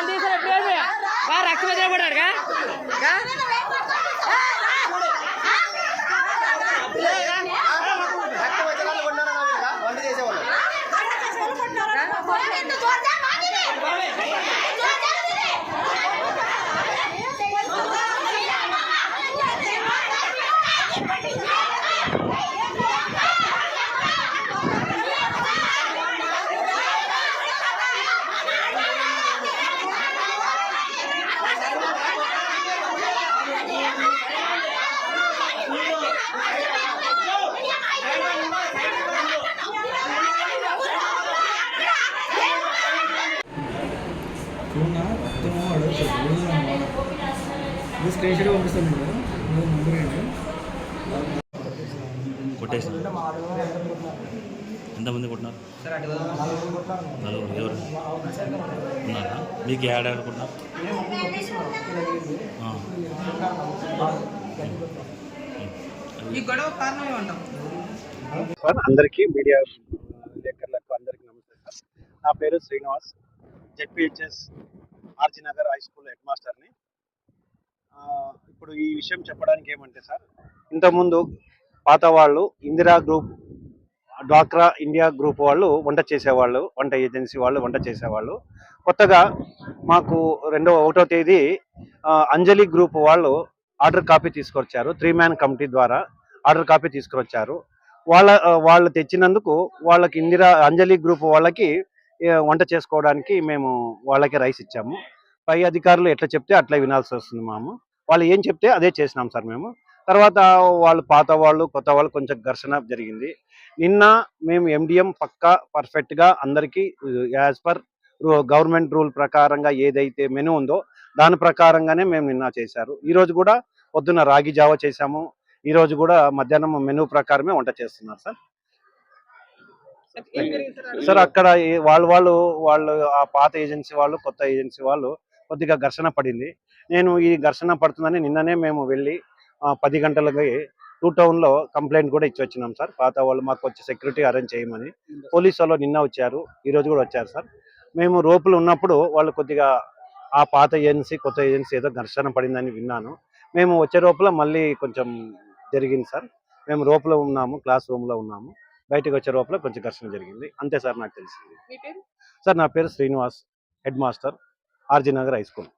Van తీసిన ఎప్పుడు బా రక్తం వచ్చిన అడుగుతాడు ఇది స్క్రీన్ షాట్ పంపిస్తాను మీరు నంబర్ ఏంటి ఎంతమంది కొట్టినారు? నలుగురు. ఎవరు? ఉన్నారా? మీకు యాడ్ ఆడుకుంటున్నారు ఈ గొడవ కారణం ఏమంటాం సార్ అందరికీ మీడియా విలేకరులకు అందరికీ నమస్తే సార్ నా పేరు Srinivas. ZPHS RG Nagar high school head మాస్టర్ని. ఇప్పుడు ఈ విషయం చెప్పడానికి ఏమంటే సార్ ఇంతకుముందు పాత వాళ్ళు ఇందిరా గ్రూప్ డ్వాక్రా ఇండియా గ్రూప్ వాళ్ళు వంట చేసేవాళ్ళు వంట ఏజెన్సీ వాళ్ళు వంట చేసేవాళ్ళు. కొత్తగా మాకు రెండవ ఒకటో తేదీ అంజలి గ్రూప్ వాళ్ళు ఆర్డర్ కాపీ తీసుకొచ్చారు త్రీ మ్యాన్ కమిటీ ద్వారా ఆర్డర్ కాపీ తీసుకొచ్చారు. వాళ్ళ వాళ్ళు తెచ్చినందుకు వాళ్ళకి ఇందిరా అంజలి గ్రూప్ వాళ్ళకి వంట చేసుకోవడానికి మేము వాళ్ళకి రైస్ ఇచ్చాము. పై అధికారులు ఎట్లా చెప్తే అట్లా వినాల్సి వస్తుంది మాము. వాళ్ళు ఏం చెప్తే అదే చేసినాం సార్ మేము. తర్వాత వాళ్ళు పాత వాళ్ళు కొత్త వాళ్ళు కొంచెం ఘర్షణ జరిగింది. నిన్న మేము ఎండిఎం పక్కా పర్ఫెక్ట్గా అందరికీ యాజ్ పర్ గవర్నమెంట్ రూల్ ప్రకారంగా ఏదైతే మెనూ ఉందో దాని ప్రకారంగానే మేము నిన్న చేశారు. ఈరోజు కూడా పొద్దున్న రాగి జావ చేశాము. ఈరోజు కూడా మధ్యాహ్నం మెనూ ప్రకారమే వంట చేస్తున్నారు సార్. సార్. అక్కడ వాళ్ళు వాళ్ళు వాళ్ళు ఆ పాత ఏజెన్సీ వాళ్ళు కొత్త ఏజెన్సీ వాళ్ళు కొద్దిగా ఘర్షణ పడింది. నేను ఈ ఘర్షణ పడుతుందని నిన్ననే మేము వెళ్ళి పది గంటలకి టూ టౌన్లో కంప్లైంట్ కూడా ఇచ్చి వచ్చినాం సార్. పాత వాళ్ళు మాకు వచ్చి సెక్యూరిటీ అరేంజ్ చేయమని. పోలీస్ వాళ్ళు నిన్న వచ్చారు ఈ రోజు కూడా వచ్చారు సార్. మేము రోపులు ఉన్నప్పుడు వాళ్ళు కొద్దిగా ఆ పాత ఏజెన్సీ కొత్త ఏజెన్సీ ఏదో ఘర్షణ పడిందని విన్నాను. మేము వచ్చే లోపల మళ్ళీ కొంచెం జరిగింది సార్. మేము రోపులో ఉన్నాము క్లాస్ రూమ్లో ఉన్నాము. బయటకు వచ్చే లోపల కొంచెం ఘర్షణ జరిగింది. అంతే సార్ నాకు తెలిసింది. సార్ నా పేరు Srinivas headmaster RG Nagar high school.